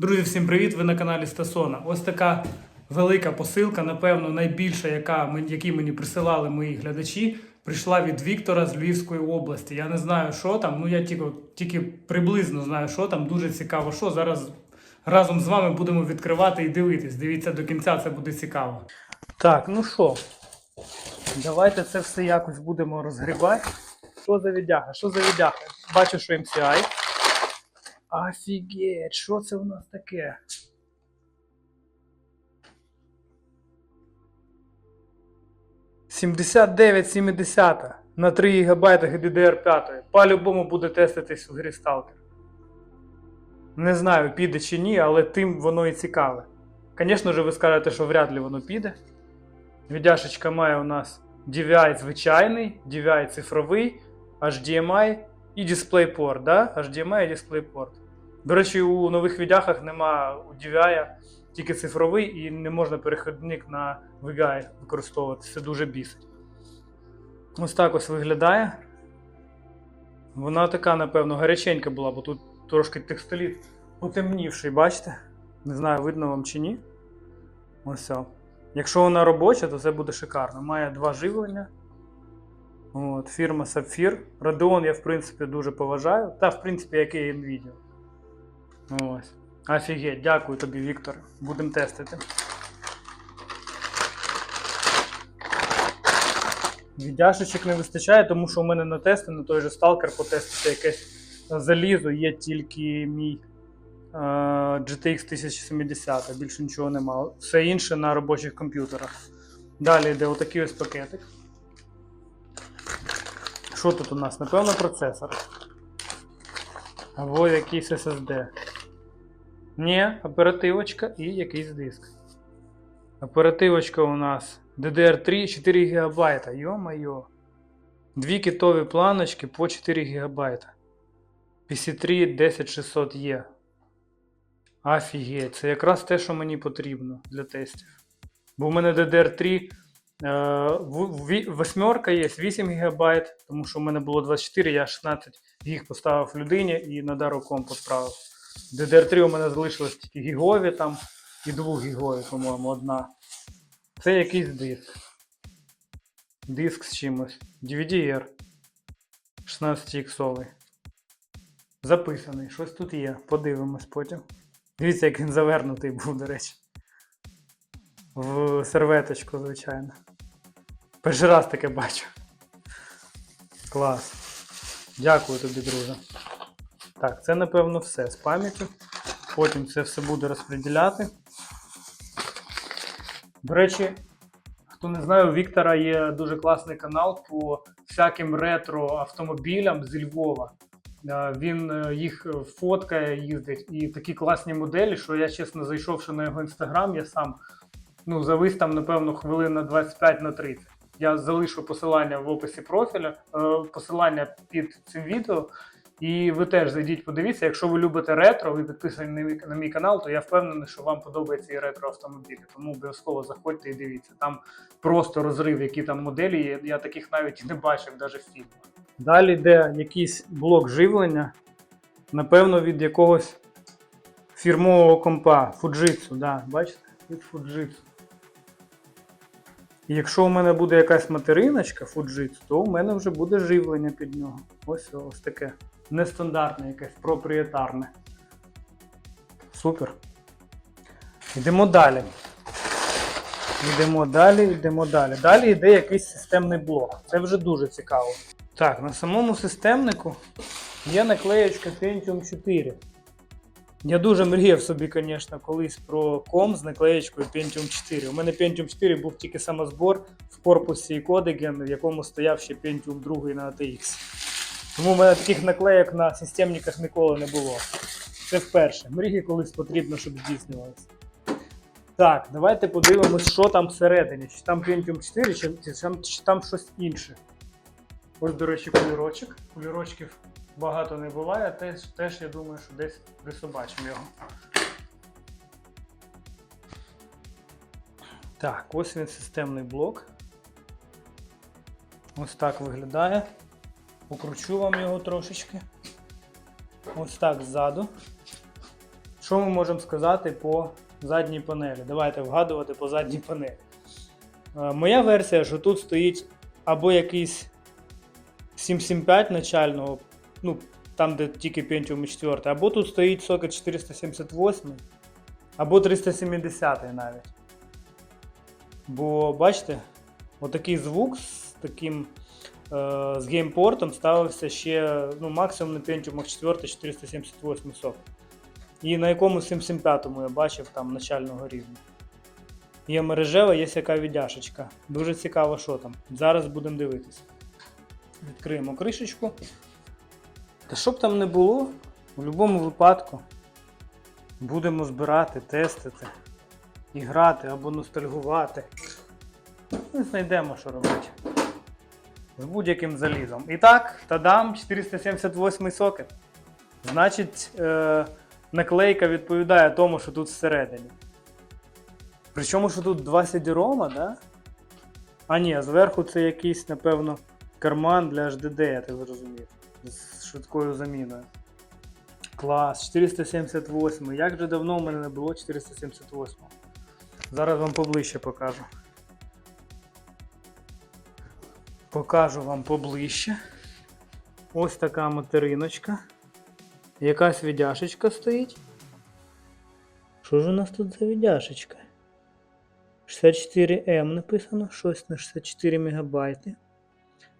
Друзі, всім привіт! Ви на каналі Стасона. Ось така велика посилка, напевно, найбільша, яка які мені присилали мої глядачі, прийшла від Віктора з Львівської області. Я не знаю, що там. Ну я тільки, тільки приблизно знаю, що там. Дуже цікаво, що зараз разом з вами будемо відкривати і дивитись. Дивіться до кінця, це буде цікаво. Так, ну що, давайте це все якось будемо розгрібати. Що за віддяга? Що за віддяга? Бачу, що MCI. Офігеть, що це у нас таке? Сімдесят 70 на 3 ГБ GDDR5. По-любому буде теститись у грі Stalker. Не знаю, піде чи ні, але тим воно і цікаве. Звісно ж, ви скажете, що вряд ли воно піде. Віддяшечка має у нас DVI звичайний, DVI цифровий, HDMI і DisplayPort, да? HDMI і DisplayPort. До речі, у нових віддяхах нема у DVI тільки цифровий і не можна переходник на VGA використовувати. Це дуже бісить. Ось так ось виглядає. Вона така, напевно, гаряченька була, бо тут трошки текстоліт потемнівший, бачите? Не знаю, видно вам чи ні. Ось все. Якщо вона робоча, то це буде шикарно. Має два живлення. От, фірма Sapphire. Radeon я, в принципі, дуже поважаю. Та, в принципі, як і Nvidia. Ось. Офігеть, дякую тобі, Віктор. Будемо тестити. Віддяшечок не вистачає, тому що у мене на тести на той же Stalker потестити якесь залізо, є тільки мій е, GTX 1070, більше нічого немає. Все інше на робочих комп'ютерах. Далі йде отакий ось пакетик. Що тут у нас? Напевно, процесор. Або якийсь SSD. Ні, оперативочка і якийсь диск. Оперативочка у нас DDR3 4 ГБ. Йо-майо. Дві китові планочки по 4 ГБ. PC3 10600E. Офігеть, це якраз те, що мені потрібно для тестів. Бо в мене DDR3 е, в- ві- восьмерка є 8 ГБ, тому що в мене було 24, я 16 гіг поставив людині і на дару комп відправив. DDR3 у мене залишилось тільки гігові там і 2 гігові, по-моєму, одна. Це якийсь диск. Диск з чимось. DVD-R. 16 х Записаний. Щось тут є. Подивимось потім. Дивіться, як він завернутий був, до речі. В серветочку, звичайно. Перший раз таке бачу. Клас. Дякую тобі, друже. Так, це напевно все з пам'яттю. Потім це все буде розподіляти. До речі, хто не знає, у Віктора є дуже класний канал по всяким ретро автомобілям з Львова. Е, Він е, їх фоткає, їздить, і такі класні моделі, що я, чесно, зайшовши на його інстаграм, я сам ну, завис там, напевно, хвилин на 25 на 30. Я залишу посилання в описі профіля, е, посилання під цим відео. І ви теж зайдіть, подивіться. Якщо ви любите ретро, ви підписані на мій, на мій канал, то я впевнений, що вам подобаються і ретро автомобілі. Тому обов'язково заходьте і дивіться. Там просто розрив, які там моделі є. Я таких навіть не бачив, навіть в фільмах. Далі йде якийсь блок живлення, напевно, від якогось фірмового компа Fujitsu. Да, бачите? Від Fujitsu. Якщо у мене буде якась материночка Fujitsu, то у мене вже буде живлення під нього. Ось ось таке. Нестандартне, якесь проприєтарне. Супер. Йдемо далі. Йдемо далі, йдемо далі. Далі йде якийсь системний блок. Це вже дуже цікаво. Так, на самому системнику є наклеєчка Pentium 4. Я дуже мріяв собі, звісно, колись про ком з наклеєчкою Pentium 4. У мене Pentium 4 був тільки самозбор в корпусі і Codegen, в якому стояв ще Pentium 2 на ATX. Тому в мене таких наклеєк на системниках ніколи не було. Це вперше. Мрії колись потрібно, щоб здійснювалися. Так, давайте подивимось, що там всередині. Чи там Pentium 4, чи, чи, чи там щось інше. Ось, до речі, кулірочок. Кулірочків багато не буває, теж, теж я думаю, що десь присобачимо його. Так, ось він системний блок. Ось так виглядає. Покручу вам його трошечки. Ось так ззаду. Що ми можемо сказати по задній панелі? Давайте вгадувати по задній панелі. Е, Моя версія, що тут стоїть або якийсь 775 начального, ну, там, де тільки Pentium 4, або тут стоїть сокет 478, або 370 навіть. Бо бачите, отакий звук з таким е, з геймпортом ставився ще ну, максимум на Pentium 4 478 сокет. І на якомусь 775 я бачив там начального рівня. Є мережева, є яка віддяшечка. Дуже цікаво, що там. Зараз будемо дивитися. Відкриємо кришечку. Та що б там не було, в будь-якому випадку будемо збирати, тестити, і грати або ностальгувати. Ми знайдемо, що робити. З будь-яким залізом. І так, тадам, 478 сокет. Значить, е, наклейка відповідає тому, що тут всередині. Причому, що тут два CD-ROM, да? А ні, зверху це якийсь, напевно, карман для HDD, я так зрозумів. З швидкою заміною. Клас, 478. Як же давно в мене не було 478. Зараз вам поближче покажу. Покажу вам поближче. Ось така материночка. Якась віддяшечка стоїть. Що ж у нас тут за віддяшечка? 64М написано, щось на 64 МБ.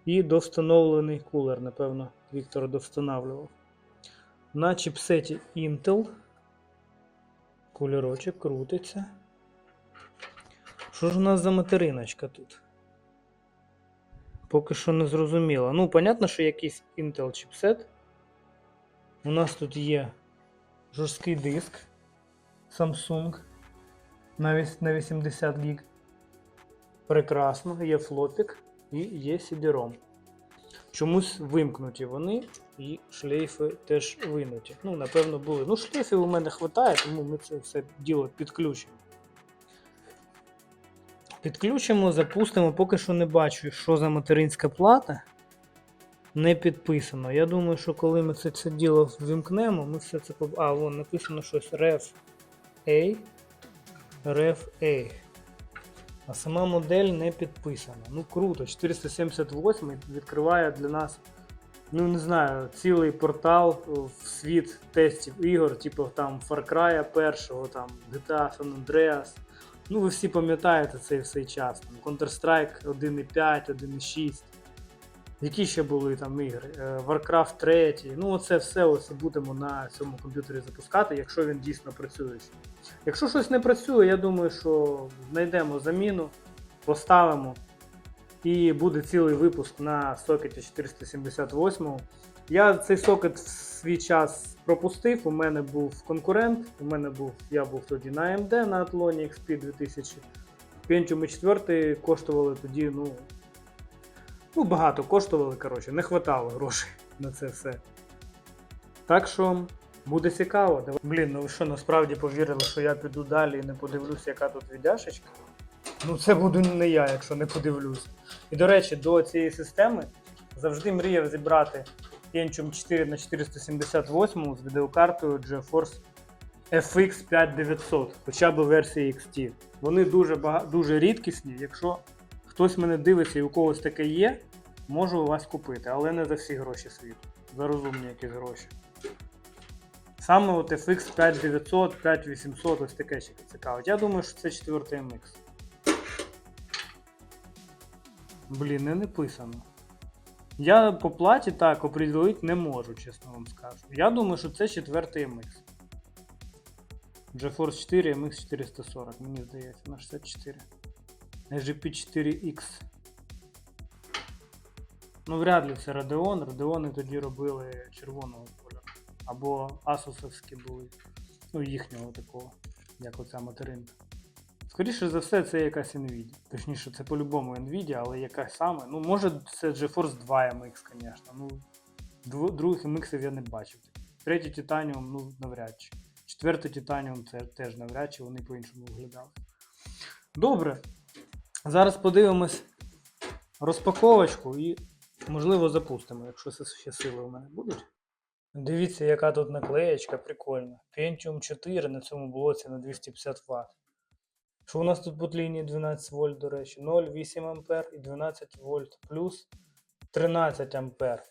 І довстановлений кулер, напевно, Віктор довстановлював. На чіпсеті Intel. Кулерочок крутиться. Що ж у нас за материночка тут? Поки що не зрозуміло. Ну, понятно, що якийсь Intel чіпсет. У нас тут є жорсткий диск Samsung на 80 гіг. Прекрасно, є флопік і є CD-ROM. Чомусь вимкнуті вони, і шлейфи теж винуті. Ну, напевно, були. Ну, шлейфів у мене вистачає, тому ми це все діло підключимо. Підключимо, запустимо, поки що не бачу, що за материнська плата. Не підписано. Я думаю, що коли ми це, це діло вимкнемо, ми все це. А, вон написано щось Ref A. Ref A. А сама модель не підписана. Ну круто, 478 відкриває для нас, ну не знаю, цілий портал в світ тестів ігор, типу там Far Cry першого, там GTA San Andreas. Ну, ви всі пам'ятаєте цей цей час. Counter-Strike 1.5, 1.6. Які ще були там ігри? Е, Warcraft 3. Ну, оце все ось будемо на цьому комп'ютері запускати, якщо він дійсно працює. Якщо щось не працює, я думаю, що знайдемо заміну, поставимо. І буде цілий випуск на сокеті 478. Я цей сокет в свій час пропустив. У мене був конкурент. У мене був, я був тоді на AMD на Athlon XP 2000. Pentium 4 коштували тоді, ну, ну багато коштували, коротше, не хватало грошей на це все. Так що буде цікаво. Давай- Блін, ну ви що насправді повірили, що я піду далі і не подивлюся, яка тут віддяшечка? Ну це буду не я, якщо не подивлюсь. І до речі, до цієї системи завжди мріяв зібрати Pentium 4 на 478 з відеокартою GeForce FX 5900, хоча б версії XT. Вони дуже, дуже рідкісні. Якщо хтось мене дивиться і у когось таке є, можу у вас купити, але не за всі гроші світу. За розумні якісь гроші. Саме от FX 5900, 5800, ось таке ще цікавить. Я думаю, що це 4 MX. Блін, не написано. Я по платі так оприділити не можу, чесно вам скажу. Я думаю, що це 4 MX. GeForce 4 MX 440, мені здається, на 64. GP 4X. Ну, вряд ли це Radeon. Radeon тоді робили червоного кольору. Або Asusовські були. Ну, їхнього такого, як оця материнка. Скоріше за все, це якась Nvidia. Точніше, це по-любому Nvidia, але яка саме. Ну, може, це GeForce 2 MX, звісно. Ну, других MX я не бачив. Третій Titanium, ну, навряд чи. Четвертий Titanium це теж навряд чи вони по-іншому виглядали. Добре. Зараз подивимось розпаковочку і, можливо, запустимо, якщо це ще сили у мене будуть. Дивіться, яка тут наклеєчка прикольна. Pentium 4 на цьому блоці на 250 Вт. Що у нас тут по лінії 12 вольт, до речі? 0,8 ампер і 12 вольт плюс 13 ампер.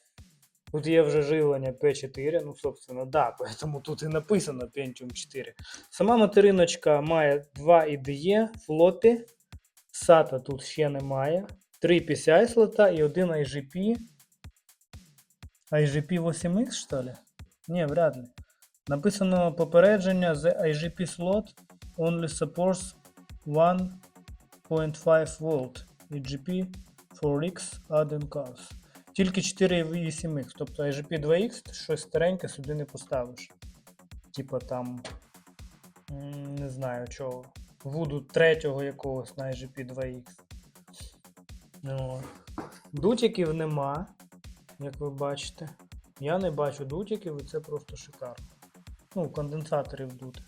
Тут є вже живлення P4, ну, собственно, да, тому тут і написано Pentium 4. Сама материночка має 2 IDE, флопі, SATA тут ще немає, 3 PCI слота і один IGP. IGP 8X, що ли? Ні, вряд ли. Написано попередження The IGP slot only supports 1.5 volt IGP 4X add-in cars. Тільки 4,8X, тобто IGP 2X ти щось стареньке сюди не поставиш. Типа там. Не знаю чого. Вуду третього якогось на IGP 2X. Ну, Дутиків нема, як ви бачите. Я не бачу дутиків і це просто шикарно. Ну, конденсаторів дути.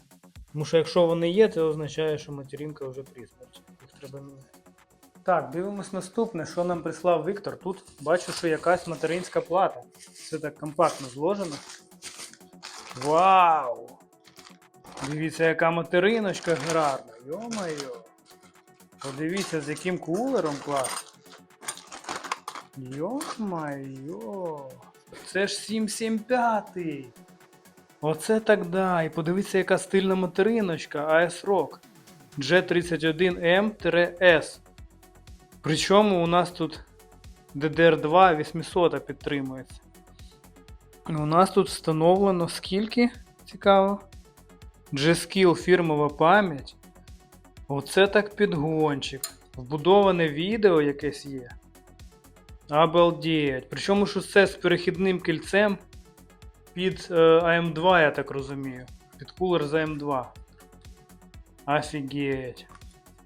Тому що якщо вони є, це означає, що материнка вже при. Їх треба міняти. Так, дивимось наступне, що нам прислав Віктор. Тут бачу, що якась материнська плата. Все так компактно зложено. Вау! Дивіться, яка материночка гарна. Йо-моє. Подивіться, з яким кулером клас. Йо-моє. Це ж 775. Оце так да. І подивіться, яка стильна материночка AS Rock G31M-S. Причому у нас тут DDR2 800 підтримується. У нас тут встановлено скільки? Цікаво. G-Skill фірмова пам'ять. Оце так підгончик. Вбудоване відео якесь є. Обалдеть. Причому що це з перехідним кільцем під е, AM2, я так розумію. Під кулер за M2. Офігеть.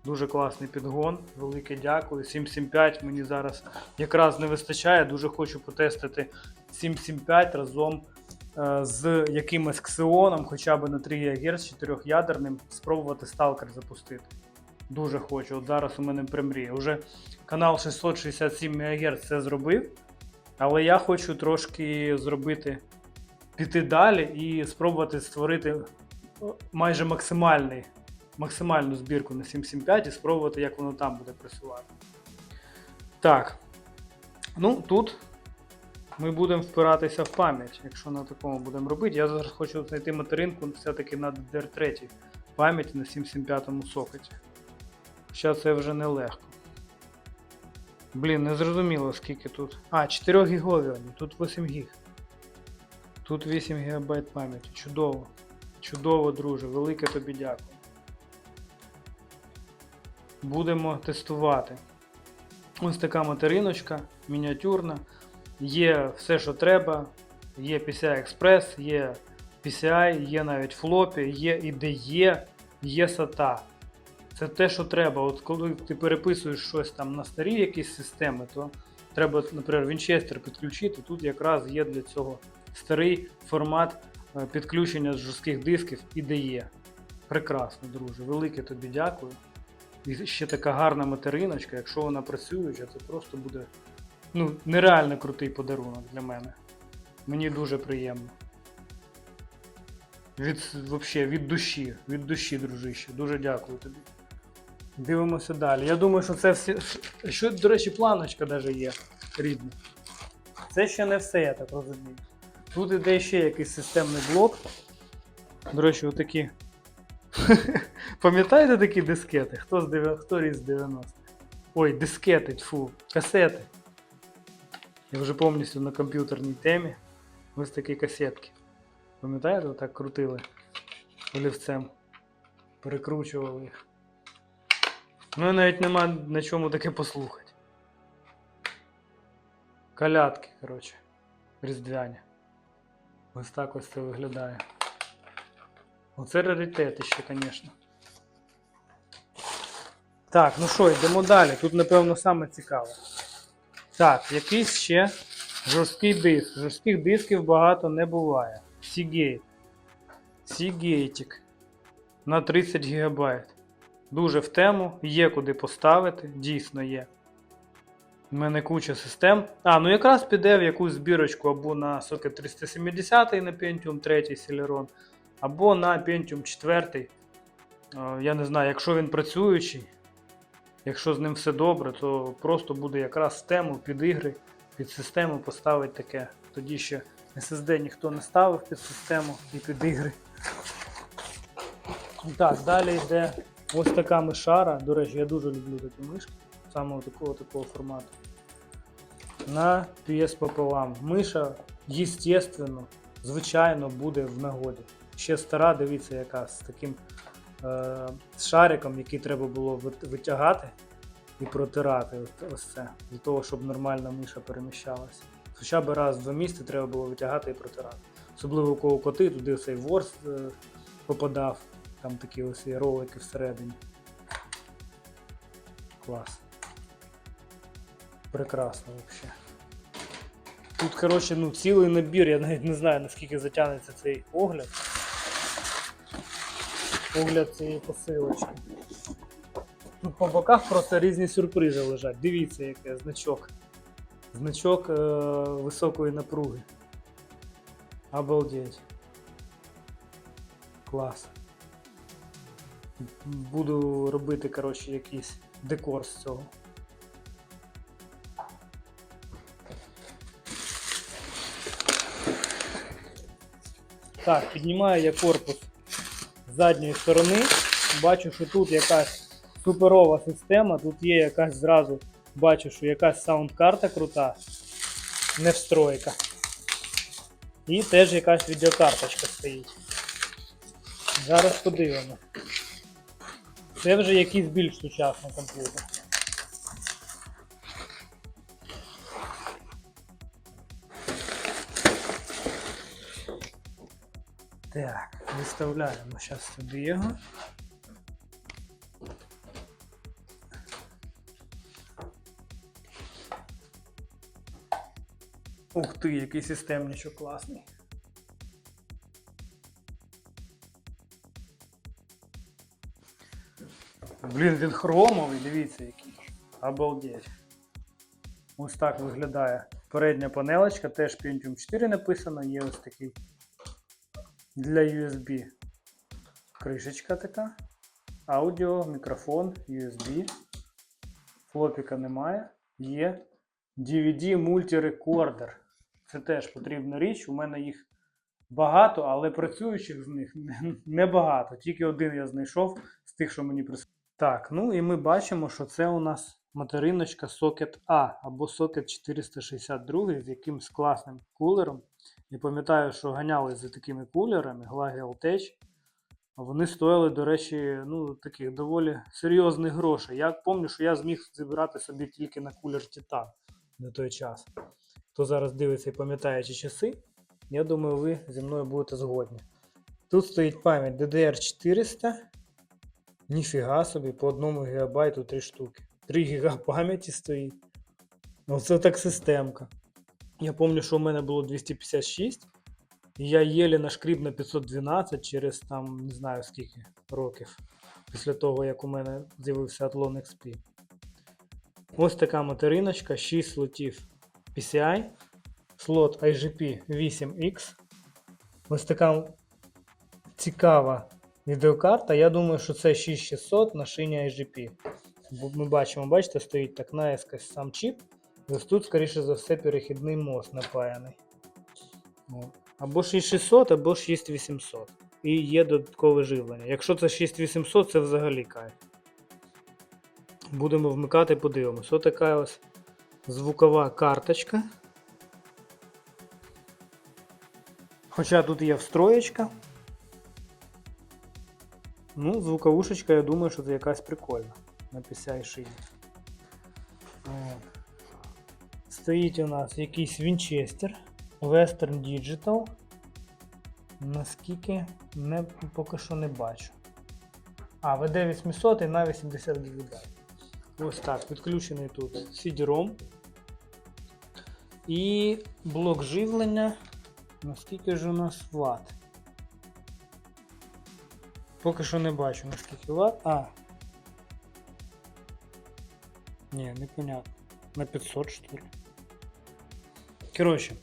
Дуже класний підгон. Велике дякую. 775 мені зараз якраз не вистачає. Дуже хочу потестити 775 разом з якимось ксеоном, хоча б на 3 ГГц 4-ядерним, спробувати сталкер запустити. Дуже хочу. От зараз у мене примріє. Уже канал 667 МГц це зробив. Але я хочу трошки зробити, піти далі і спробувати створити майже максимальний, максимальну збірку на 775 і спробувати, як воно там буде працювати. Так. Ну, тут ми будемо впиратися в пам'ять, якщо на такому будемо робити. Я зараз хочу знайти материнку все-таки на DDR3 пам'яті на 775 сокеті. Ще це вже нелегко. Блін, не зрозуміло скільки тут. А, 4 гігові тут 8 гіг. Тут 8 ГБ пам'яті. Чудово. Чудово, друже, велике тобі дякую. Будемо тестувати. Ось така материночка, мініатюрна. Є все, що треба. Є PCI Express, є PCI, є навіть флопі, є IDE, є SATA. Це те, що треба. От коли ти переписуєш щось там на старі якісь системи, то треба, наприклад, Winchester підключити. Тут якраз є для цього старий формат е, підключення з жорстких дисків IDE. Прекрасно, друже. Велике тобі дякую. І ще така гарна материночка, якщо вона працююча, це просто буде ну, нереально крутий подарунок для мене. Мені дуже приємно. Від, вообще, від душі, від душі, дружище. Дуже дякую тобі. Дивимося далі. Я думаю, що це всі. Що, до речі, планочка навіть є рідна. Це ще не все, я так розумію. Тут іде ще якийсь системний блок. До речі, отакі. Пам'ятаєте такі дискети? Хто з 9... Хто різ 90 Ой, дискети, фу, касети. Я вже повністю на комп'ютерній темі. Ось такі касетки. Пам'ятаєте, отак крутили олівцем. Перекручували їх. Ну, навіть нема на чому таке послухати. Калятки, коротше. Різдвяні. Ось так ось це виглядає. Оце раритети ще, звісно. Так, ну що, йдемо далі. Тут, напевно, саме цікаве. Так, якийсь ще жорсткий диск. Жорстких дисків багато не буває. Seagate. Seagate. На 30 ГБ. Дуже в тему, є куди поставити, дійсно є. У мене куча систем. А, ну якраз піде в якусь збірочку або на сокет 370 на Pentium 3 Celeron, або на Pentium 4. Е, Я не знаю, якщо він працюючий, якщо з ним все добре, то просто буде якраз тему під ігри, під систему поставити таке. Тоді ще SSD ніхто не ставив під систему і під ігри. Так, далі йде ось така мишара. До речі, я дуже люблю такі мишки, саме такого такого формату. На PS пополам. Миша, естественно, звичайно, буде в нагоді. Ще стара, дивіться, яка з таким з шариком, який треба було витягати і протирати. Ось- це. Для того, щоб нормальна миша переміщалася. Хоча б раз в два місяці треба було витягати і протирати. Особливо у кого коти, туди цей ворс е, попадав. Там такі ось ролики всередині. Клас. Прекрасно взагалі. Тут, коротше, ну, цілий набір, я навіть не знаю, наскільки затягнеться цей огляд. Огляд цієї посилочки. Тут по боках просто різні сюрпризи лежать. Дивіться, яке значок. Значок е- високої напруги. Обалдеть. Клас. Буду робити, коротше, якийсь декор з цього. Так, піднімаю я корпус з задньої сторони. Бачу, що тут якась суперова система, тут є якась зразу, бачу, що якась саунд-карта крута, не встройка. І теж якась відеокарточка стоїть. Зараз подивимо. Це вже якийсь більш сучасний комп'ютер. Так, виставляємо зараз сюди його. Ух ти, який системничок класний. Блін, він хромовий, дивіться який. Обалдеть. Ось так виглядає передня панелочка, теж Pentium 4 написано, є ось такий для USB. Кришечка така. Аудіо, мікрофон, USB. Флопіка немає. Є DVD мультирекордер. Це теж потрібна річ. У мене їх багато, але працюючих з них небагато. Тільки один я знайшов з тих, що мені прислали. Так, ну і ми бачимо, що це у нас материночка Socket A або Socket 462 з якимсь класним кулером. Я пам'ятаю, що ганяли за такими кулерами, Tech. Вони стоїли, до речі, ну, таких доволі серйозних грошей. Я пам'ятаю, що я зміг зібрати собі тільки на кулер Titan на той час. Хто зараз дивиться і пам'ятає ті часи, я думаю, ви зі мною будете згодні. Тут стоїть пам'ять DDR400. Ніфіга собі, по 1 ГБ 3 штуки. 3 ГБ пам'яті стоїть. Оце так системка. Я пам'ятаю, що у мене було 256, і я єлі нашкріб на 512 через там не знаю скільки років. Після того, як у мене з'явився Athlon XP. Ось така материночка, 6 слотів PCI, слот IGP 8X. Ось така цікава відеокарта. Я думаю, що це 6600 на шині IGP. Ми бачимо, бачите, стоїть так наискось сам чіп. Ось тут, скоріше за все, перехідний мост напаяний. Або 6600, або 6800. І є додаткове живлення. Якщо це 6800, це взагалі кайф. Будемо вмикати, подивимось. Ось така ось звукова карточка. Хоча тут є встроєчка. Ну, звуковушечка, я думаю, що це якась прикольна на PCI шині. От. Стоїть у нас якийсь Вінчестер, Western Digital. Наскільки не, поки що не бачу. А, VD 800 і на 80 ГБ. Ось так, підключений тут CD-ROM. І блок живлення. Наскільки ж у нас ватт? Поки що не бачу наскільки ватт. А. Ні, непонятно. На 500 что ли. Коротше.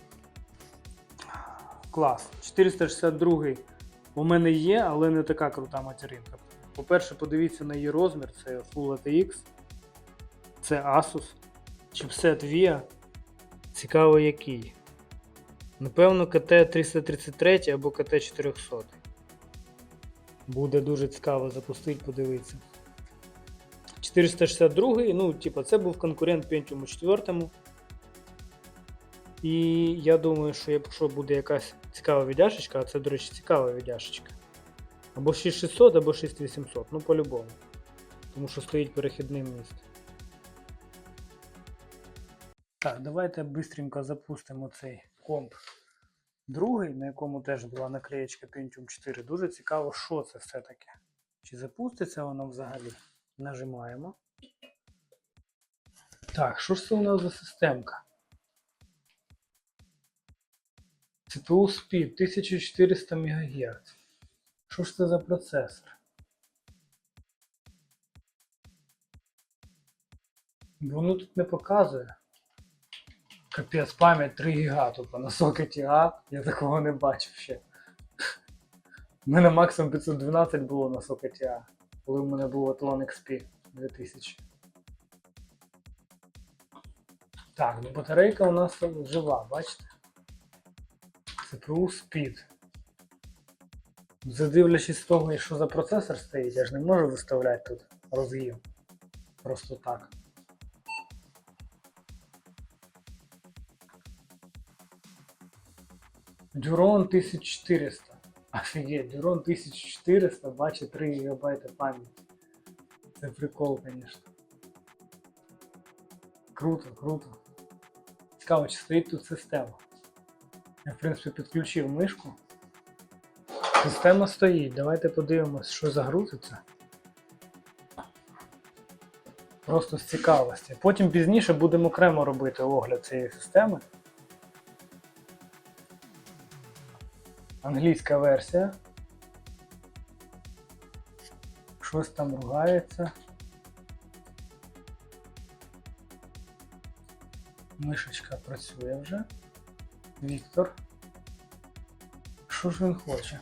Клас. 462 у мене є, але не така крута материнка. По-перше, подивіться на її розмір, це Full ATX, це Asus, чипсет VIA. Цікаво який. Напевно, КТ-333 або КТ-400. Буде дуже цікаво запустити, подивитися. 462, ну, типа, це був конкурент Pentium 4. І я думаю, що якщо буде якась цікава віддяшечка, а це, до речі, цікава віддяшечка. Або 6600, або 6800, ну по-любому. Тому що стоїть перехідне місце. Так, давайте швидко запустимо цей комп. Другий, на якому теж була наклеєчка Pentium 4. Дуже цікаво, що це все таке. Чи запуститься воно взагалі? Нажимаємо. Так, що ж це у нас за системка? CPU Speed 1400 МГц. Що ж це за процесор? Воно тут не показує. Капець, пам'ять 3 ГБ тупо на сокеті А. Я такого не бачив ще. У мене максимум 512 було на сокеті А, коли в мене був Athlon XP 2000. Так, ну батарейка у нас жива, бачите? CPU Speed. Задивлячись того, що за процесор стоїть, я ж не можу виставляти тут розгін. Просто так. Duron 1400. Офігеть, Duron 1400 бачить 3 ГБ пам'яті. Це прикол, звісно. Круто, круто. Цікаво, чи стоїть тут система. Я, в принципі, підключив мишку. Система стоїть. Давайте подивимось, що загрузиться. Просто з цікавості. Потім пізніше будемо окремо робити огляд цієї системи. Англійська версія. Щось там ругається. Мишечка працює вже. Віктор. Що ж він хоче?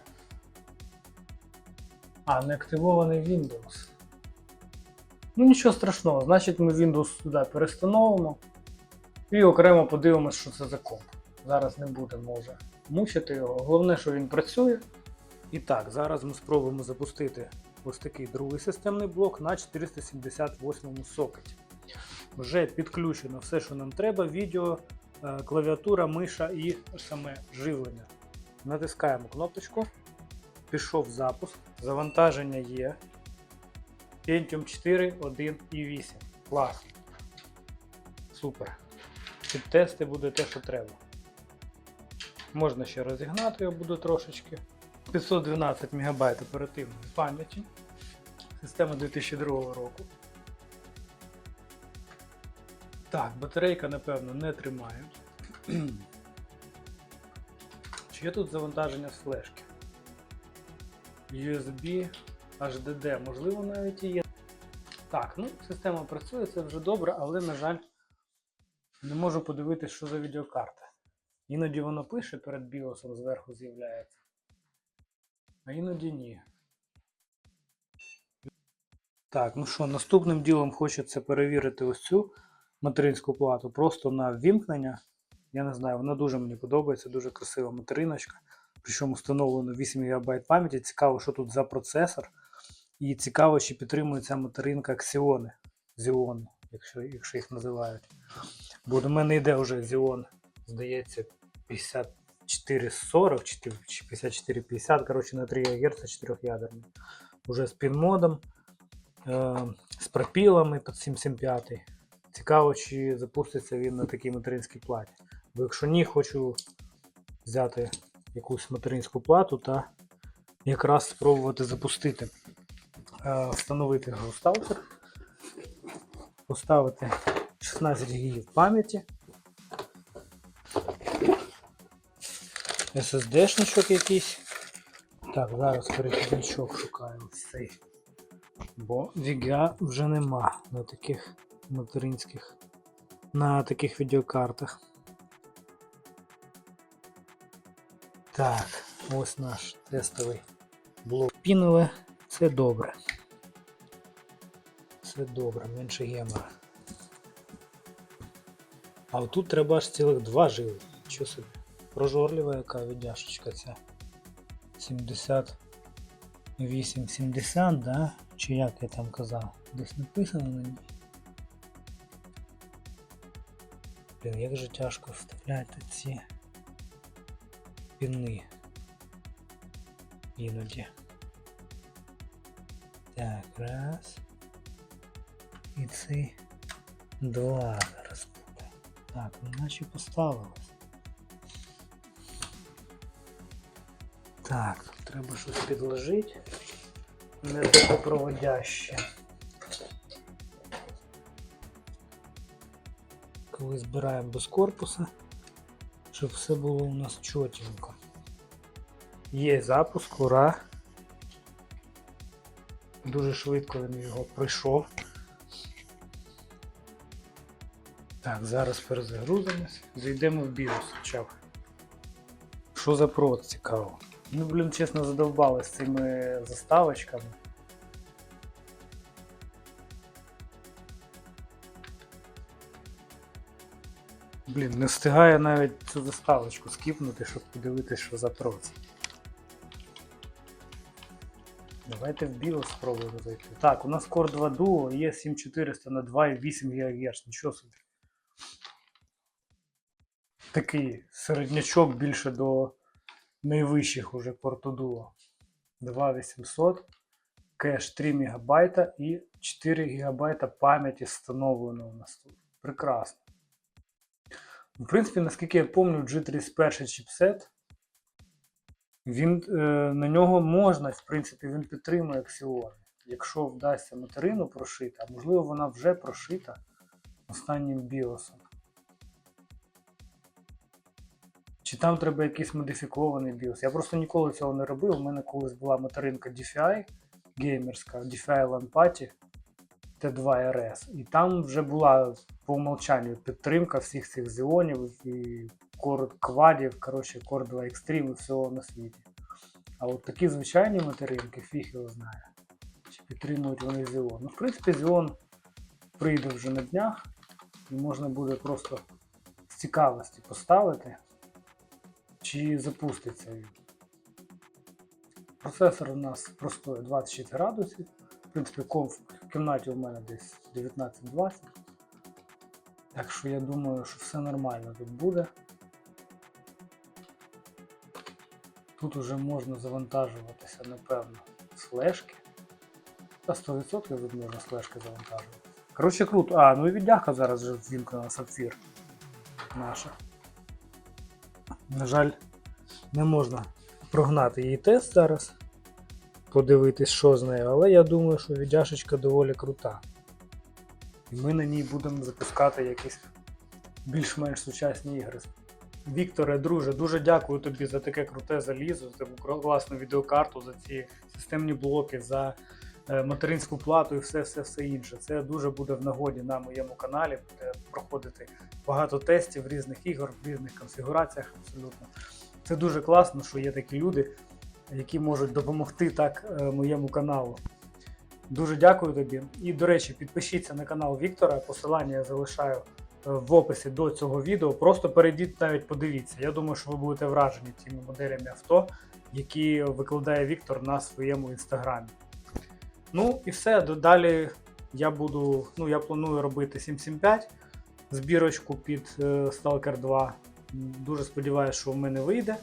А, не активований Windows. Ну нічого страшного, значить ми Windows сюди перестановимо і окремо подивимось, що це за комп. Зараз не будемо вже мучити його. Головне, що він працює. І так, зараз ми спробуємо запустити ось такий другий системний блок на 478 сокеті. Вже підключено все, що нам треба: відео, клавіатура, миша і саме живлення. Натискаємо кнопочку. Пішов запуск. Завантаження є. Pentium 4, 1 і 8. Клас. Супер. Під тести буде те, що треба. Можна ще розігнати його буде трошечки. 512 МБ оперативної пам'яті. Система 2002 року. Так, батарейка, напевно, не тримає. Чи є тут завантаження з флешки? USB, HDD, можливо, навіть і є. Так, ну, система працює, це вже добре, але, на жаль, не можу подивитися, що за відеокарта. Іноді воно пише перед біосом зверху з'являється. А іноді ні. Так, ну що, наступним ділом хочеться перевірити ось цю материнську плату просто на ввімкнення. Я не знаю, вона дуже мені подобається, дуже красива материночка. Причому встановлено 8 ГБ пам'яті. Цікаво, що тут за процесор. І цікаво, чи підтримує ця материнка Xeon, Xeon, якщо, якщо їх називають. Бо до мене йде вже Xeon, здається, 5440 чи 5450, коротше, на 3 ГГц 4 ядерний. Уже з пін-модом, е, з пропілами під 775. Цікаво, чи запуститься він на такій материнській платі. Бо якщо ні, хочу взяти якусь материнську плату та якраз спробувати запустити, е, встановити гроустаутер, поставити 16 ГБ пам'яті, SSD-шничок якийсь. Так, зараз перехідничок шукаю цей. Бо VGA вже нема на таких материнських на таких відеокартах. Так, ось наш тестовий блок пінове. Це добре. Це добре, менше гемора. А отут треба аж цілих два жили. Що собі? Прожорлива яка віддяшечка ця. 78-70, да? Чи як я там казав? Десь написано на ній. Блін, як же тяжко вставляти ці піни. Іноді. Так, раз. І цей два зараз буде. Так, ну наче поставилось. Так, тут треба щось підложити. Не проводяще. Коли збираємо без корпуса, щоб все було у нас чотенько. Є запуск, ура! Дуже швидко він його пройшов. Так, зараз перезагрузимось. Зайдемо в BIOS б. Що за прот цікаво? Ну, блін, чесно, задовбали з цими заставочками. Блін, не встигає навіть цю заставочку скіпнути, щоб подивитися, що за проц. Давайте в BIOS спробуємо зайти. Так, у нас Core 2 Duo є 7400 на 2,8 ГГц. Нічого собі. Такий середнячок більше до найвищих уже порту Duo. 2800, кеш 3 МБ і 4 ГБ пам'яті встановлено у нас тут. Прекрасно. В принципі, наскільки я пам'ятаю, G31 чіпсет, він, е, на нього можна, в принципі, він підтримує Xeon. Якщо вдасться материну прошити, а можливо вона вже прошита останнім BIOS. Чи там треба якийсь модифікований BIOS? Я просто ніколи цього не робив. У мене колись була материнка DFI геймерська, DFI Lamпаті T2 RS. І там вже була по умолчанню підтримка всіх цих зіонів і Core квадів, коротше, Core 2 Extreme і всього на світі. А от такі звичайні материнки, фіг його знає. Чи підтримують вони Xeon. Ну, в принципі, Xeon прийде вже на днях, і можна буде просто з цікавості поставити, чи запуститься він. Процесор у нас простой 26 градусів. В принципі, комф в кімнаті у мене десь 19-20. Так що я думаю, що все нормально тут буде. Тут уже можна завантажуватися, напевно, флешки. Та 100% тут можна флешки завантажувати. Коротше, круто. А, ну і віддяка зараз вже ввімкнена сапфір наша. На жаль, не можна прогнати її тест зараз. Подивитись, що з нею, але я думаю, що віддяшечка доволі крута. І ми на ній будемо запускати якісь більш-менш сучасні ігри. Вікторе, друже, дуже дякую тобі за таке круте залізо, за таку класну відеокарту, за ці системні блоки, за е, материнську плату і все все все інше. Це дуже буде в нагоді на моєму каналі. Буде проходити багато тестів різних ігор, в різних конфігураціях абсолютно. Це дуже класно, що є такі люди, які можуть допомогти так е, моєму каналу. Дуже дякую тобі. І, до речі, підпишіться на канал Віктора. Посилання я залишаю е, в описі до цього відео. Просто перейдіть навіть подивіться. Я думаю, що ви будете вражені тими моделями авто, які викладає Віктор на своєму інстаграмі. Ну і все. Далі я буду. Ну, я планую робити 775 збірочку під е, Stalker 2. Дуже сподіваюся, що в мене вийде.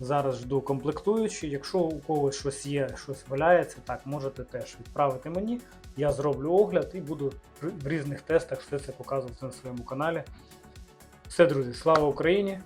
Зараз жду комплектуючі. Якщо у когось щось є, щось валяється, так можете теж відправити мені. Я зроблю огляд і буду в різних тестах все це показувати на своєму каналі. Все, друзі, слава Україні!